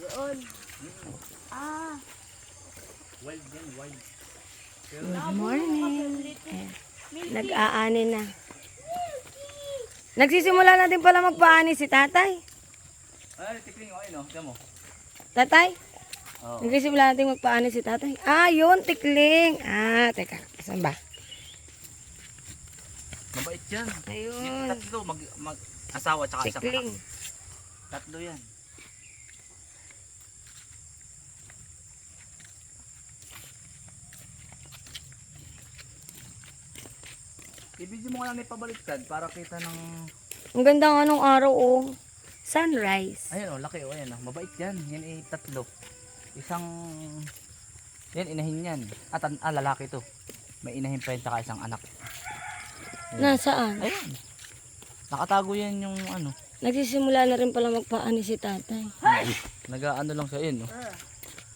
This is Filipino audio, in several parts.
Yun. Ah. Wild yan, wild. Good morning. Nag-aani na. Nagsisimula na din pala magpaani si tatay. Ay, tikling, okay no? Tiyan mo. Tatay? Oo. Nagsisimula na din magpaani si tatay. Ah, yun, tikling. Ah, teka. Saan ba? Mabait yan. Ayun. Tatlo, mag, mag, asawa tsaka isang anak. Tatlo yan. I-video mo nga lang may pabaliktad para kita ng... Ang ganda nga nung araw, oh. Sunrise. Ayan o, laki o. Ayan o, mabait yan. Yan ay tatlo. Isang... Yan, inahin yan. At ah, lalaki to. May inahin pa yun tsaka isang anak. Nasaan? Ayan. Nakatago yan yung ano. Nagsisimula na rin pala magpaani si tatay. Nag-ano lang siya yun, no?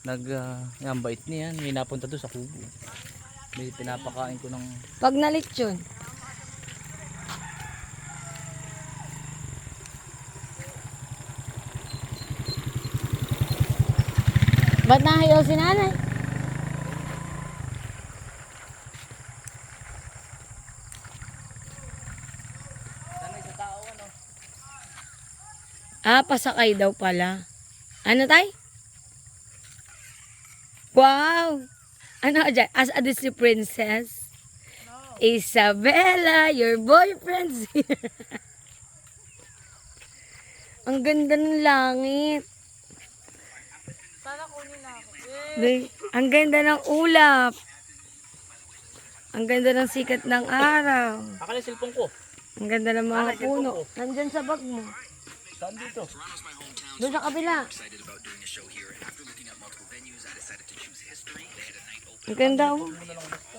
Nag, uh, yan, bait niya yan. May napunta doon sa kubo. May pinapakain ko ng... Pag nalit yun. Ba't nahayaw si nanay? Ah, pasakay daw pala. Ano tay? Wow! Ano dyan? As a Disney princess? Isabella, your boyfriend's here. Ang ganda ng langit. Sana kunin na ako. Be- Ang ganda ng ulap. Ang ganda ng sikat ng araw. Akala yung cellphone ko. Ang ganda ng mga puno. Nandyan sa bag mo. Saan dito? Doon sa kabila. Ang ganda oh. Lang